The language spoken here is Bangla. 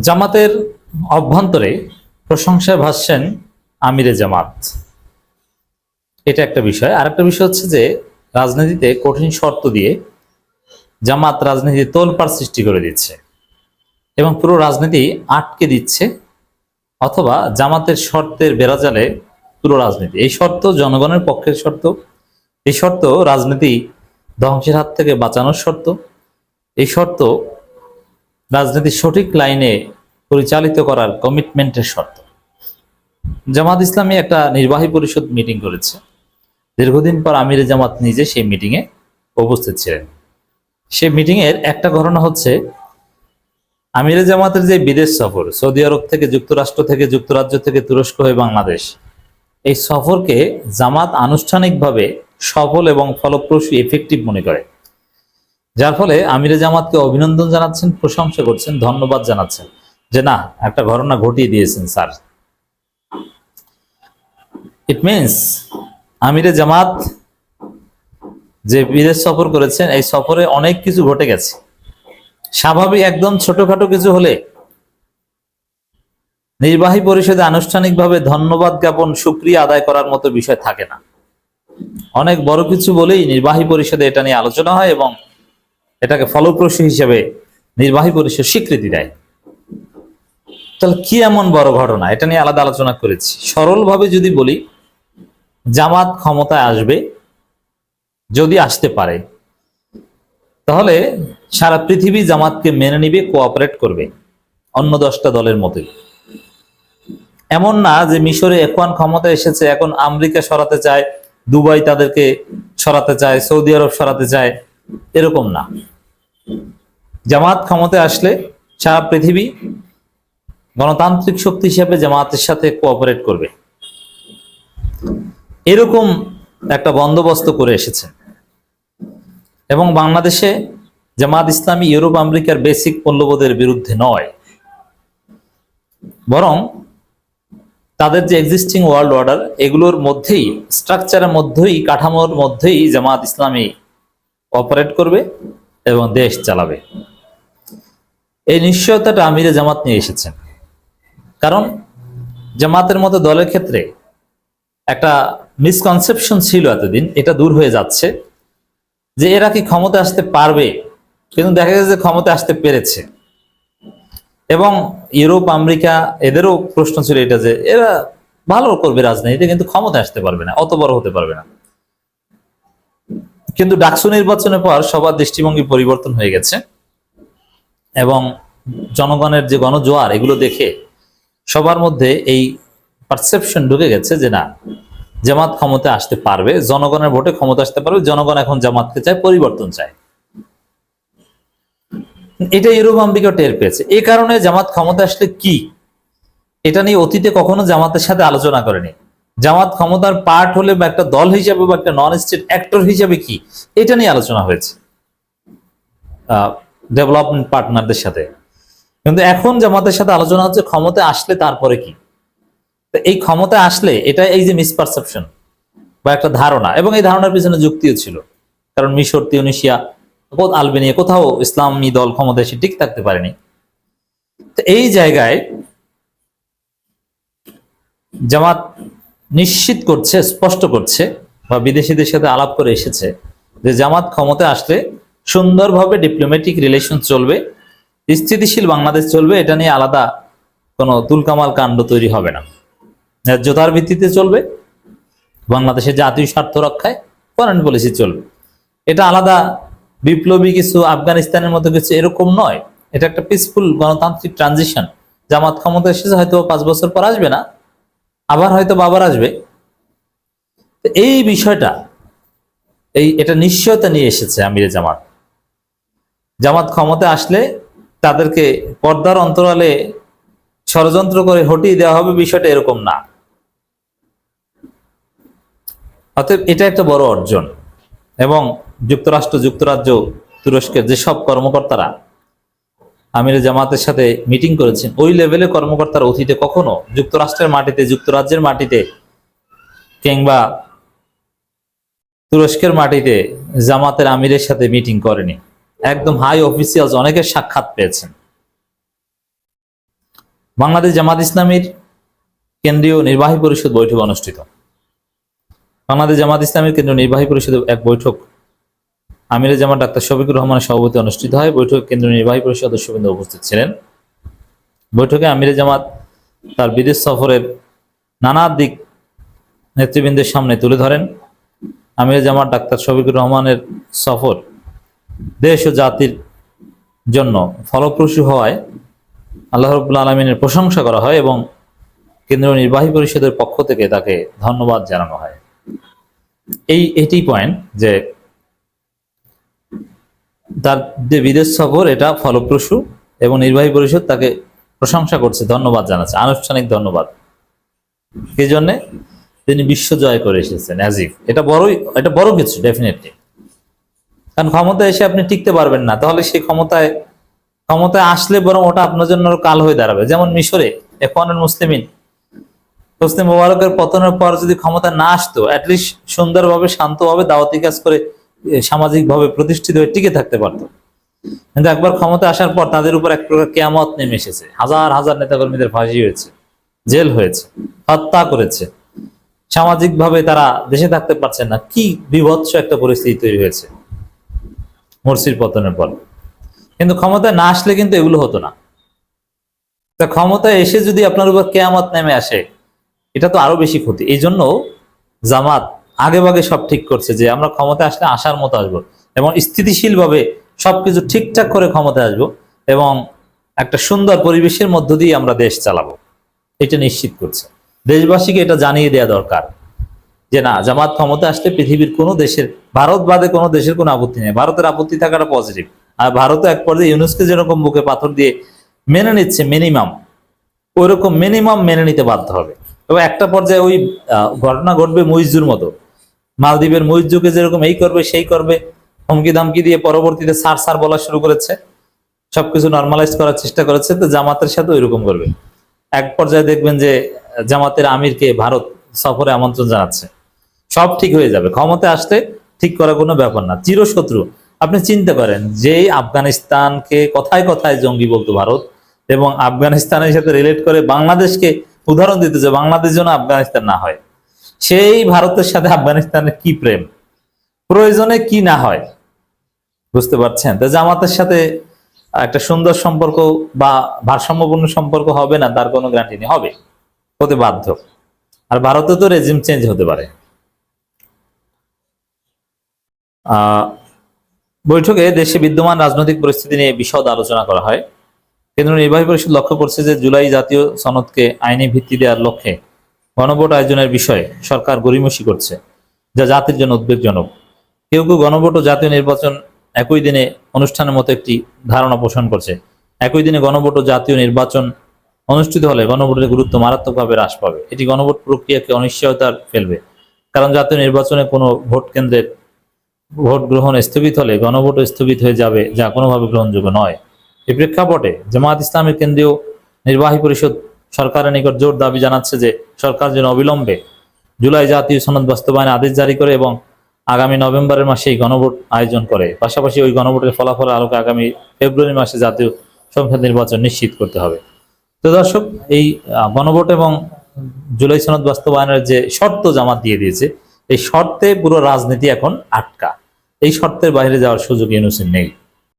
জামাতের অভ্যন্তরে প্রশংসায় ভাসছেন আমিরে জামাত। এটা একটা বিষয়। আর একটা বিষয় হচ্ছে যে, রাজনীতিতে কঠিন শর্ত দিয়ে জামাত রাজনীতি তোলপাড় সৃষ্টি করে দিচ্ছে এবং পুরো রাজনীতি আটকে দিচ্ছে অথবা জামাতের শর্তের বেড়াজালে পুরো রাজনীতি। এই শর্ত জনগণের পক্ষের শর্ত। এই শর্ত রাজনীতি ধ্বংসের হাত থেকে বাঁচানোর শর্ত। এই শর্ত রাজনীতি সঠিক লাইনে পরিচালিত করার কমিটমেন্টের শর্ত। জামাত ইসলামী একটা নির্বাহী পরিষদ মিটিং করেছে। দীর্ঘদিন পর আমিরে জামাত নিজে সেই মিটিংয়ে উপস্থিত ছিলেন। সেই মিটিংয়ের একটা ঘটনা হচ্ছে আমিরে জামাতের যে বিদেশ সফর, সৌদি আরব থেকে যুক্তরাষ্ট্র থেকে, যুক্তরাজ্য থেকে তুরস্ক হয়ে বাংলাদেশ, এই সফরকে জামাত আনুষ্ঠানিকভাবে সফল এবং ফলপ্রসূ এফেক্টিভ মনে করে। যার ফলে আমিরে জামাতকে অভিনন্দন জানাচ্ছেন, প্রশংসা করছেন, ধন্যবাদ জানাচ্ছেন যে না, একটা ঘটনা ঘটিয়ে দিয়েছেন, স্যার। ইট মিনস আমিরে জামাত যে বিদেশ সফর করেছেন, এই সফরে অনেক কিছু ঘটে গেছে। স্বাভাবিক একদম ছোটখাটো কিছু হলে নির্বাহী পরিষদে আনুষ্ঠানিকভাবে ধন্যবাদ জ্ঞাপন, সুক্রিয়া আদায় করার মতো বিষয় থাকে না। অনেক বড় কিছু বলেই নির্বাহী পরিষদে এটা নিয়ে আলোচনা হয় এবং এটাকে ফলপ্রসূ হিসেবে নির্বাহী পরিষদ স্বীকৃতি দেয়। তাহলে কি এমন বড় ঘটনা? এটা নিয়ে আলাদা আলোচনা করেছি। সরলভাবে যদি বলি, জামাত ক্ষমতায় আসবে, যদি আসতে পারে, তাহলে সারা পৃথিবী জামাতকে মেনে নিবে কোঅপারেট করবে, অন্য দশটা দলের মতোই। এমন না যে মিশরে এখন ক্ষমতা এসেছে, এখন আমেরিকা সরাতে চায়, দুবাই তাদেরকে সরাতে চায়, সৌদি আরব সরাতে চায় এরকম না। জামাত ক্ষমতায় আসলে সারা পৃথিবী গণতান্ত্রিক শক্তি হিসাবে জামাতের সাথে কোঅপারেট করবে। এরকম একটা বন্দোবস্ত করে এসেছে। এবং বাংলাদেশে জামাত ইসলামী ইউরোপ আমেরিকার বেসিক মূল্যবোধের বিরুদ্ধে নয়। বরং তাদের যে এক্সিস্টিং ওয়ার্ল্ড অর্ডার এগুলোর মধ্যেই স্ট্রাকচারের মধ্যেই, কাঠামোর মধ্যেই জামাত ইসলামী অপারেট করবে এবং দেশ চালাবে। এই নিশ্চয়তাটা আমিরে জামাত নিয়ে এসেছেন। কারণ জামাতের মতো দলের ক্ষেত্রে একটা মিসকনসেপশন ছিল এতদিন, এটা দূর হয়ে যাচ্ছে যে এরা কি ক্ষমতা আসতে পারবে। কিন্তু দেখা গেছে যে ক্ষমতা আসতে পেরেছে। এবং ইউরোপ, আমেরিকা এদেরও প্রশ্ন ছিল এটা যে এরা ভালো করবে রাজনীতিতে, কিন্তু ক্ষমতা আসতে পারবে না, অত বড় হতে পারবে না। কিন্তু ডাকসু নির্বাচনের পর সবার দৃষ্টিভঙ্গি পরিবর্তন হয়ে গেছে এবং জনগণের যে গণজোয়ার, এগুলো দেখে সবার মধ্যে এই পারসেপশন ঢুকে গেছে যে না, জামাত ক্ষমতা আসতে পারবে, জনগণের ভোটে ক্ষমতা আসতে পারবে, জনগণ এখন জামাতকে চায়, পরিবর্তন চায়। এটা ইউরোপ আমেরিকা টের পেয়েছে। এই কারণে জামাত ক্ষমতা আসলে কি? এটা নিয়ে অতীতে কখনো জামাতের সাথে আলোচনা করেনি। জামাত ক্ষমতার পার্ট হলে বা একটা দল হিসাবে বা একটা নন স্টেট অ্যাক্টর হিসাবে কি? এটা নিয়ে আলোচনা হয়েছে ডেভেলপমেন্ট পার্টনারদের সাথে। কিন্তু এখন জামাতের সাথে আলোচনা হচ্ছে ক্ষমতা আসলে তারপরে কি? এই ক্ষমতা আসলে এটা এই যে মিসপারসেপশন বা একটা ধারণা, এবং এই ধারণার পিছনে যুক্তিও ছিল। কারণ মিশর, তিউনিশিয়া আলবেনিয়া কোথাও ইসলামী দল ক্ষমতা এসে ঠিক থাকতে পারেনি। এই জায়গায় জামাত নিশ্চিত করছে, স্পষ্ট করছে বা বিদেশিদের সাথে আলাপ করে এসেছে যে জামাত ক্ষমতায় আসলে সুন্দরভাবে ডিপ্লোম্যাটিক রিলেশন চলবে, স্থিতিশীল বাংলাদেশ চলবে, এটা নিয়ে আলাদা কোনো তুলকামাল কাণ্ড তৈরি হবে না। ন্যায্যতার ভিত্তিতে চলবে, বাংলাদেশের জাতীয় স্বার্থ রক্ষায় ফরেন পলিসি চলবে। এটা আলাদা বিপ্লবী কিছু আফগানিস্তানের মতো কিছু এরকম নয়, এটা একটা পিসফুল গণতান্ত্রিক ট্রানজিশন জামাত ক্ষমতা এসেছে, হয়তো পাঁচ বছর পর আসবে না আবার হয়তো বাবার আসবে। এই বিষয়টা, এই এটা নিশ্চয়তা নিয়ে এসেছে আমিরে জামাত। জামাত ক্ষমতা আসলে তাদেরকে পর্দার অন্তরালে ষড়যন্ত্র করে হটিয়ে দেওয়া হবে বিষয়টা এরকম না। অতএব এটা একটা বড় অর্জন। এবং যুক্তরাষ্ট্র, যুক্তরাজ্য, তুরস্কের যেসব কর্মকর্তারা আমির জামাতের সাথে মিটিং করেছেন। ওই লেভেলে কর্মকর্তার অতীতে কখনো যুক্তরাষ্ট্রের মাটিতে, যুক্তরাজ্যের মাটিতে কিংবা তুরস্কের মাটিতে জামাতের আমিরের সাথে মিটিং করেনি। একদম হাই অফিসিয়ালস অনেকের সাক্ষাৎ পেয়েছেন। বাংলাদেশ জামাত ইসলামীর কেন্দ্রীয় নির্বাহী পরিষদ বৈঠক অনুষ্ঠিত। বাংলাদেশ জামাত ইসলামীর কেন্দ্রীয় নির্বাহী পরিষদের এক বৈঠক আমিরে জামাত ডাক্তার শফিকুর রহমানের সভাপতি অনুষ্ঠিত হয়। বৈঠকে কেন্দ্রীয় নির্বাহী পরিষদ সদস্যবৃন্দ উপস্থিত ছিলেন। বৈঠকে আমিরে জামাত তার বিদেশ সফরের নানা দিক নেতৃবৃন্দের সামনে তুলে ধরেন। আমিরে জামাত ডাক্তার শফিকুর রহমানের সফর দেশ ও জাতির জন্য ফলপ্রসূ হওয়ায় আল্লাহ রবুল্লা আলমিনের প্রশংসা করা হয় এবং কেন্দ্রীয় নির্বাহী পরিষদের পক্ষ থেকে তাকে ধন্যবাদ জানানো হয়। এই, এটি পয়েন্ট যে তার যে বিদেশ সফর, এটা ফলপ্রসূ এবং নির্বাহী পরিষদ তাকে প্রশংসা করছে, ধন্যবাদ জানাচ্ছে, আনুষ্ঠানিক ধন্যবাদ। এই জন্যে তিনি বিশ্ব জয় করে এসেছেন অ্যাজিফ এটা বড়ই, এটা বড় কিছু ডেফিনেটলি কারণ ক্ষমতায় এসে আপনি টিকতে পারবেন না, তাহলে সেই ক্ষমতায় ক্ষমতায় আসলে বরং ওটা আপনার জন্য কাল হয়ে দাঁড়াবে। যেমন মিশরে এখনের মুসলিমিন মুসলিম মোবারকের পতনের পর যদি ক্ষমতা না আসতো অ্যাটলিস্ট সুন্দরভাবে, শান্তভাবে দাওয়াতি কাজ করে সামাজিক ভাবে প্রতিষ্ঠিত হয়ে টিকে থাকতে পারতো। কিন্তু একবার ক্ষমতা আসার পর তাদের উপর এক প্রকার কেয়ামত নেমে এসেছে। হাজার হাজার নেতাকর্মীদের ফাঁসি হয়েছে, জেল হয়েছে, হত্যা করেছে। সামাজিকভাবে তারা দেশে থাকতে পারছেন না। কি বিভৎস একটা পরিস্থিতি তৈরি হয়েছে মোরসির পতনের পর। কিন্তু ক্ষমতায় না আসলে কিন্তু এগুলো হতো না। তা ক্ষমতায় এসে যদি আপনার উপর কেয়ামত নেমে আসে, এটা তো আরও বেশি ক্ষতি। এই জন্য জামাত আগে ভাগে সব ঠিক করছে যে আমরা ক্ষমতা আসলে আসার মতো আসব এবং স্থিতিশীল ভাবে সবকিছু ঠিকঠাক করে ক্ষমতা আসব এবং একটা সুন্দর পরিবেশের মধ্য দিয়ে আমরা দেশ চালাবো। এটা নিশ্চিত করছে। দেশবাসীকে এটা জানিয়ে দেওয়া দরকার যে না, জামাত ক্ষমতা আসলে পৃথিবীর কোনো দেশের, ভারত বাদে কোনো দেশের কোনো আপত্তি নেই। ভারতের আপত্তি থাকাটা পজিটিভ আর ভারতও এক পর্যায়ে ইউনেস্কো যেরকম বুকে পাথর দিয়ে মেনে নিচ্ছে মিনিমাম ওইরকম মিনিমাম মেনে নিতে বাধ্য হবে। তবে একটা পর্যায়ে ওই ঘটনা ঘটবে মইজুর মতো। মালদ্বীপের মইজুকে যেরকম এই করবে, সেই করবে, হুমকি দামকি দিয়ে পরবর্তীতে সার সার বলা শুরু করেছে। সবকিছু নর্মালাইজ করার চেষ্টা করেছে, তো জামাতের সাথে ওইরকম করবে। এক পর্যায়ে দেখবেন যে জামাতের আমিরকে ভারত সফরে আমন্ত্রণ জানাচ্ছে। সব ঠিক হয়ে যাবে ক্ষমতায় আসতে ঠিক করার কোনো ব্যাপার না। চিরশত্রু। আপনি চিন্তা করেন যে আফগানিস্তানকে কথায় কথায় জঙ্গি বলতো ভারত, এবং আফগানিস্তানের সাথে রিলেট করে বাংলাদেশকে উদাহরণ দিতে যে বাংলাদেশ যেন আফগানিস্তান না হয়। সেই ভারতের সাথে আফগানিস্তানের কি প্রেম? প্রয়োজনে কি না হয়? বুঝতে পারছেন? তো জামাতের সাথে একটা সুন্দর সম্পর্ক বা ভারসাম্যপূর্ণ সম্পর্ক হবে না, তার কোনো গ্যারান্টি নেই। হবে, হতে বাধ্য। আর ভারতে তো রেজিম চেঞ্জ হতে পারে। বৈঠকে দেশে বিদ্যমান রাজনৈতিক পরিস্থিতি নিয়ে বিশদ আলোচনা করা হয়। কেন্দ্র নির্বাহী পরিষদ লক্ষ্য করছে যে জুলাই জাতীয় সনদকে আইনি ভিত্তি দেওয়ার লক্ষ্যে গণভোট আয়োজনের বিষয়ে সরকার গরিমসি করছে, যা জাতির জন্য উদ্বেগজনক। কেউ কেউ গণভোট ও জাতীয় নির্বাচন একই দিনে অনুষ্ঠানের মতো একটি ধারণা পোষণ করছে। একই দিনে গণভোট ও জাতীয় নির্বাচন অনুষ্ঠিত হলে গণভোটের গুরুত্ব মারাত্মকভাবে হ্রাস পাবে। এটি গণভোট প্রক্রিয়াকে অনিশ্চয়তার ফেলবে, কারণ জাতীয় নির্বাচনে কোনো ভোট কেন্দ্রের ভোট গ্রহণ স্থগিত হলে গণভোট স্থগিত হয়ে যাবে, যা কোনোভাবে গ্রহণযোগ্য নয়। এই প্রেক্ষাপটে জামাত ইসলামের কেন্দ্রীয় নির্বাহী পরিষদ সরকারের নিকট জোর দাবি জানাচ্ছে যে সরকার যেন অবিলম্বে জুলাই জাতীয় সনদ বাস্তবায়নে আদেশ জারি করে এবং আগামী নভেম্বরের মাসে এই গণভোট আয়োজন করে। পাশাপাশি ওই গণভোটের ফলাফলের আলোকে আগামী ফেব্রুয়ারি মাসে জাতীয় সংসদ নির্বাচন নিশ্চিত করতে হবে। তো দর্শক, এই গণভোট এবং জুলাই সনদ বাস্তবায়নের যে শর্ত জামাত দিয়ে দিয়েছে, এই শর্তে পুরো রাজনীতি এখন আটকা। এই শর্তের বাইরে যাওয়ার সুযোগ ইউনুসের নেই।